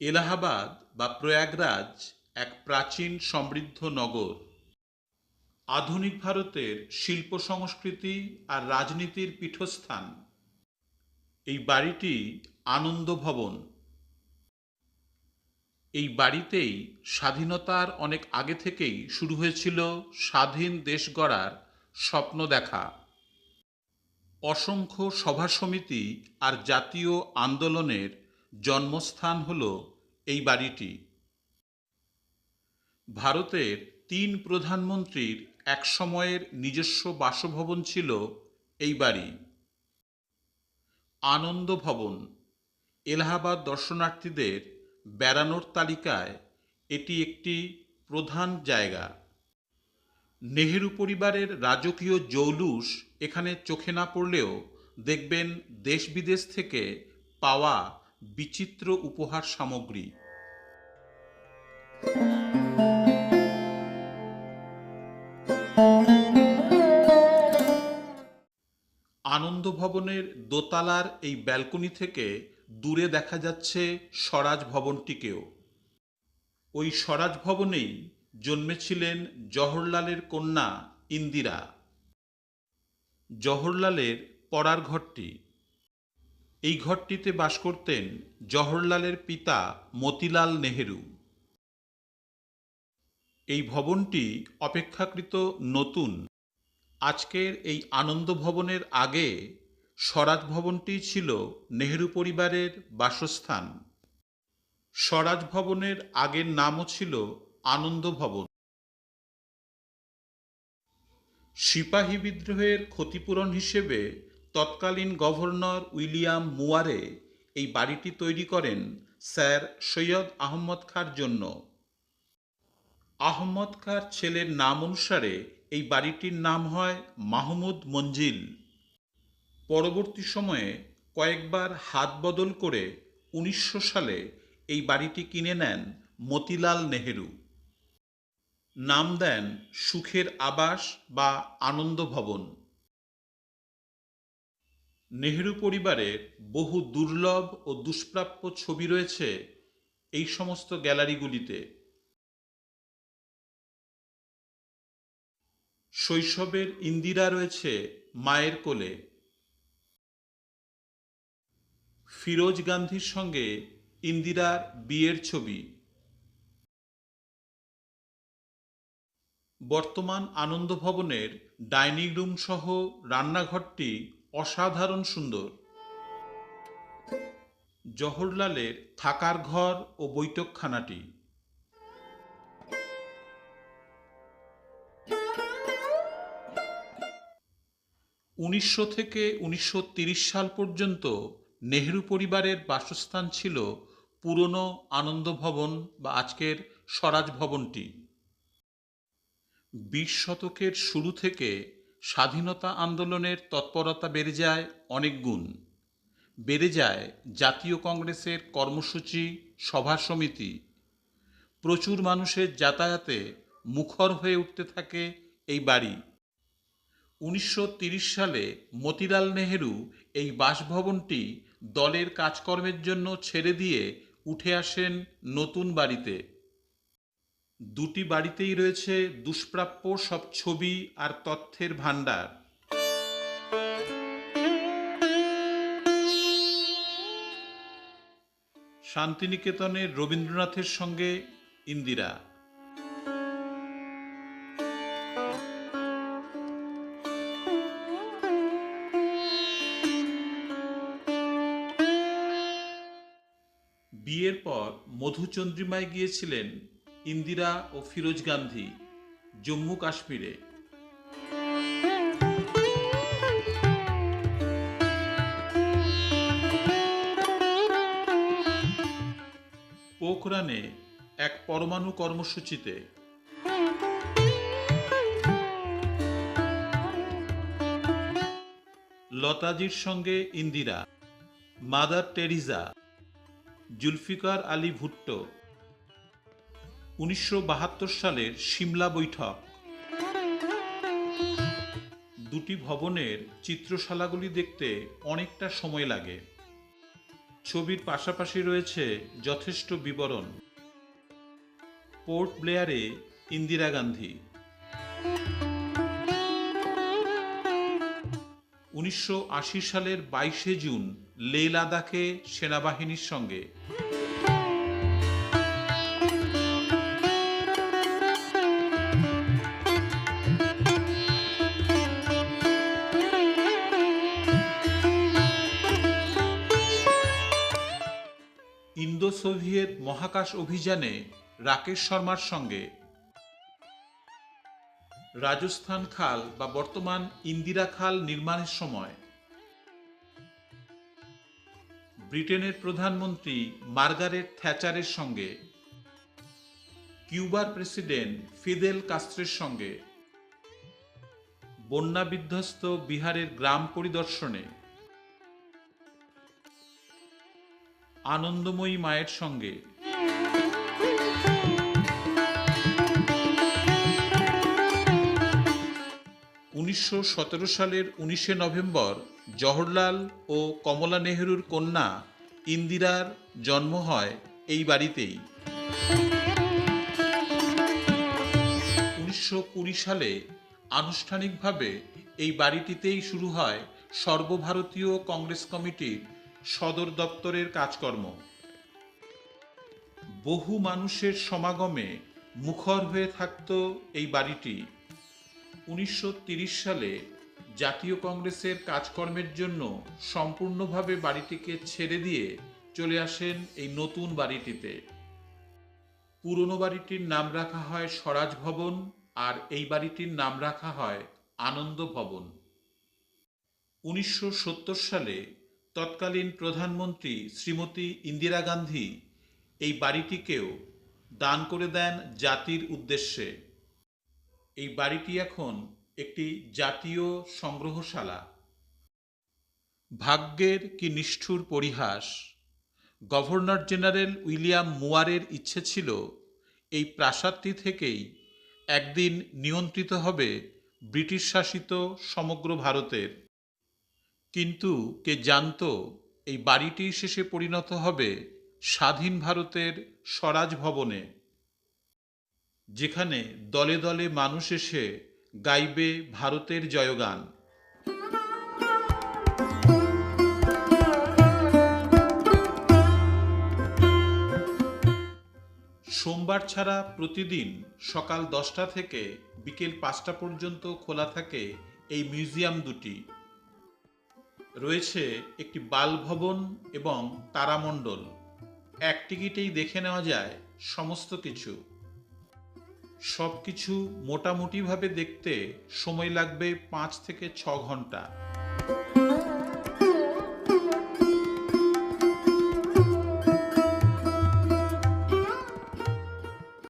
এলাহাবাদ বা প্রয়াগরাজ এক প্রাচীন সমৃদ্ধ নগর। আধুনিক ভারতের শিল্প সংস্কৃতি আর রাজনীতির পীঠস্থান। এই বাড়িটি আনন্দ ভবন এই বাড়িতেই স্বাধীনতার অনেক আগে থেকেই শুরু হয়েছিল স্বাধীন দেশ গড়ার স্বপ্ন দেখা। অসংখ্য সভা সমিতি আর জাতীয় আন্দোলনের জন্মস্থান হল এই বাড়িটি। ভারতের তিন প্রধানমন্ত্রীর এক সময়ের নিজস্ব বাসভবন ছিল এই বাড়ি। আনন্দ ভবন এলাহাবাদ দর্শনার্থীদের বেড়ানোর তালিকায় এটি একটি প্রধান জায়গা। নেহেরু পরিবারের রাজকীয় জৌলুস এখানে চোখে না পড়লেও দেখবেন দেশ বিদেশ থেকে পাওয়া বিচিত্র উপহার সামগ্রী। আনন্দ ভবনের দোতলার এই ব্যালকনি থেকে দূরে দেখা যাচ্ছে স্বরাজ ভবনটিকেও। ওই স্বরাজ ভবনেই জন্মেছিলেন জওহরলালের কন্যা ইন্দিরা। জওহরলালের পড়ার ঘরটি এই ঘরটিতে বাস করতেন জওহরলালের পিতা মতিলাল নেহেরু। এই ভবনটি অপেক্ষাকৃত নতুন। আজকের এই আনন্দ ভবনের আগে স্বরাজ ভবনটি ছিল নেহেরু পরিবারের বাসস্থান। স্বরাজ ভবনের আগের নামও ছিল আনন্দ ভবন সিপাহী বিদ্রোহের ক্ষতিপূরণ হিসেবে তৎকালীন গভর্নর উইলিয়াম মুয়ারে এই বাড়িটি তৈরি করেন স্যার সৈয়দ আহমদ খাঁর জন্য। আহমদ খাঁর ছেলের নাম অনুসারে এই বাড়িটির নাম হয় মাহমুদ মঞ্জিল। পরবর্তী সময়ে কয়েকবার হাত বদল করে উনিশশো সালে এই বাড়িটি কিনে নেন মতিলাল নেহেরু। নাম দেন সুখের আবাস বা আনন্দ ভবন। নেহেরু পরিবারের বহু দুর্লভ ও দুষ্প্রাপ্য ছবি রয়েছে এই সমস্ত গ্যালারিগুলিতে। শৈশবের ইন্দিরা রয়েছে মায়ের কোলে। ফিরোজ গান্ধীর সঙ্গে ইন্দিরার বিয়ের ছবি। বর্তমান আনন্দ ভবনের ডাইনিং রুম সহ রান্নাঘরটি অসাধারণ সুন্দর। জহরলালের থাকার ঘর ও বৈঠকখানাটি। উনিশশো থেকে উনিশশো সাল পর্যন্ত নেহেরু পরিবারের বাসস্থান ছিল পুরনো আনন্দ ভবন বা আজকের স্বরাজ ভবনটি বিশ শতকের শুরু থেকে স্বাধীনতা আন্দোলনের তৎপরতা বেড়ে যায় অনেক গুণ। বেড়ে যায় জাতীয় কংগ্রেসের কর্মসূচি, সভা সমিতি। প্রচুর মানুষের যাতায়াতে মুখর হয়ে উঠতে থাকে এই বাড়ি। উনিশশো সালে মতিলাল নেহেরু এই বাসভবনটি দলের কাজকর্মের জন্য ছেড়ে দিয়ে উঠে আসেন নতুন বাড়িতে। দুটি বাড়িতেই রয়েছে দুষ্প্রাপ্য সব ছবি আর তথ্যের ভাণ্ডার। শান্তিনিকেতনের রবীন্দ্রনাথের সঙ্গে ইন্দিরা। বিয়ের পর মধুচন্দ্রিমায় গিয়েছিলেন ইন্দিরা ও ফিরোজ গান্ধী, জম্মু কাশ্মীরে। পোখরানে এক পরমাণু কর্মসূচিতে লতাজির সঙ্গে ইন্দিরা, মাদার টেরিজা, জুলফিকার আলী ভুট্টো উনিশশো বাহাত্তর সালের সিমলা বৈঠক। দুটি ভবনের চিত্রশালাগুলি দেখতে অনেকটা সময় লাগে। ছবির পাশাপাশি রয়েছে যথেষ্ট বিবরণ। পোর্ট ব্লেয়ারে ইন্দিরা গান্ধী। উনিশশো আশি সালের বাইশে জুন লে লাদাখে সেনাবাহিনীর সঙ্গে। ইন্দো সোভিয়েত মহাকাশ অভিযানে রাকেশ শর্মার সঙ্গে রাজস্থান খাল বা বর্তমান ইন্দিরা খাল নির্মাণের সময়। ব্রিটেনের প্রধানমন্ত্রী মার্গারেট থ্যাচারের সঙ্গে, কিউবার প্রেসিডেন্ট ফিদেল কাস্ত্রের সঙ্গে, বন্যা বিধ্বস্ত বিহারের গ্রাম পরিদর্শনে আনন্দময়ী মায়ের সঙ্গে। উনিশশো সতেরো সালের উনিশে নভেম্বর জওহরলাল ও কমলা নেহরুর কন্যা ইন্দিরার জন্ম হয় এই বাড়িতেই। উনিশশো কুড়ি সালে আনুষ্ঠানিকভাবে এই বাড়িটিতেই শুরু হয় সর্বভারতীয় কংগ্রেস কমিটির সদর দপ্তরের কাজকর্ম। বহু মানুষের সমাগমে মুখর হয়ে থাকত এই বাড়িটি। উনিশশো সালে জাতীয় কংগ্রেসের কাজকর্মের জন্য সম্পূর্ণভাবে বাড়িটিকে ছেড়ে দিয়ে চলে আসেন এই নতুন বাড়িটিতে। পুরনো বাড়িটির নাম রাখা হয় স্বরাজ ভবন আর এই বাড়িটির নাম রাখা হয় আনন্দ ভবন। উনিশশো সত্তর সালে তৎকালীন প্রধানমন্ত্রী শ্রীমতী ইন্দিরা গান্ধী এই বাড়িটিকেও দান করে দেন জাতির উদ্দেশ্যে। এই বাড়িটি এখন একটি জাতীয় সংগ্রহশালা। ভাগ্যের কি নিষ্ঠুর পরিহাস? গভর্নর জেনারেল উইলিয়াম মুয়ারের ইচ্ছে ছিল এই প্রাসাদটি থেকেই একদিন নিয়ন্ত্রিত হবে ব্রিটিশ শাসিত সমগ্র ভারতের। কিন্তু কে জানতো এই বাড়িটি শেষে পরিণত হবে স্বাধীন ভারতের স্বরাজ ভবনে যেখানে দলে দলে মানুষ এসে গাইবে ভারতের জয়গান। সোমবার ছাড়া প্রতিদিন সকাল দশটা থেকে বিকেল পাঁচটা পর্যন্ত খোলা থাকে এই মিউজিয়াম দুটি। রয়েছে একটি বালভবন এবং তারামণ্ডল। এক টিকিটেই দেখে নেওয়া যায় সমস্ত কিছু। সব কিছু মোটামুটিভাবে দেখতে সময় লাগবে পাঁচ থেকে ছ ঘণ্টা।